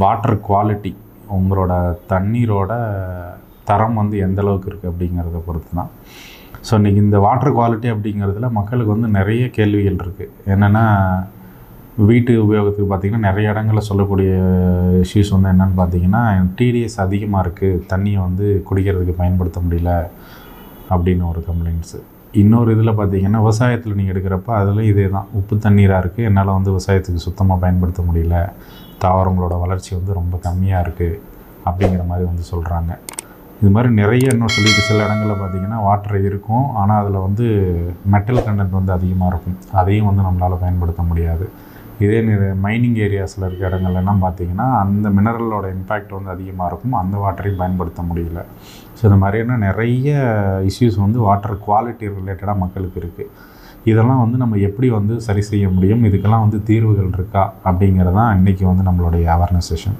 Water quality உங்களோட தண்ணீரோட தரம் வந்து எந்த அளவுக்கு இருக்குது அப்படிங்கிறத பொறுத்து தான் ஸோ இன்றைக்கி இந்த வாட்டர் குவாலிட்டி அப்படிங்கிறதுல மக்களுக்கு வந்து நிறைய கேள்விகள் இருக்குது என்னென்னா வீட்டு உபயோகத்துக்கு பார்த்திங்கன்னா நிறைய இடங்களில் சொல்லக்கூடிய இஷ்யூஸ் வந்து என்னென்னு பார்த்தீங்கன்னா டிடிஎஸ் அதிகமாக இருக்குது தண்ணியை வந்து குடிக்கிறதுக்கு பயன்படுத்த முடியல அப்படின்னு ஒரு கம்ப்ளைண்ட்ஸு இன்னொரு இதில் பார்த்தீங்கன்னா விவசாயத்தில் நீங்கள் எடுக்கிறப்ப அதில் இதே தான் உப்பு தண்ணீராக இருக்குது என்னால் வந்து விவசாயத்துக்கு சுத்தமாக பயன்படுத்த முடியல. தாவரங்களோட வளர்ச்சி வந்து ரொம்ப கம்மியாக இருக்குது அப்படிங்கிற மாதிரி வந்து சொல்கிறாங்க இது மாதிரி நிறைய இன்னும் சொல்லிட்டு சில இடங்களில் பார்த்தீங்கன்னா வாட்டர் இருக்கும். ஆனால் அதில் வந்து மெட்டல் கண்டென்ட் வந்து அதிகமாக இருக்கும். அதையும் வந்து நம்மளால் பயன்படுத்த முடியாது. இதே மைனிங் ஏரியாஸில் இருக்க இடங்கள்லாம் பார்த்தீங்கன்னா அந்த மினரலோட இம்பேக்ட் வந்து அதிகமாக இருக்கும். அந்த வாட்டரையும் பயன்படுத்த முடியல. ஸோ இந்த மாதிரியான நிறைய இஷ்யூஸ் வந்து வாட்டர் குவாலிட்டி ரிலேட்டடாக மக்களுக்கு இருக்குது இதெல்லாம் வந்து நம்ம எப்படி வந்து சரி செய்ய முடியும்? இதுக்கெல்லாம் வந்து தீர்வுகள் இருக்கா? அப்படிங்கிறது தான் இன்றைக்கி வந்து நம்மளுடைய அவேர்னஸ் செஷன்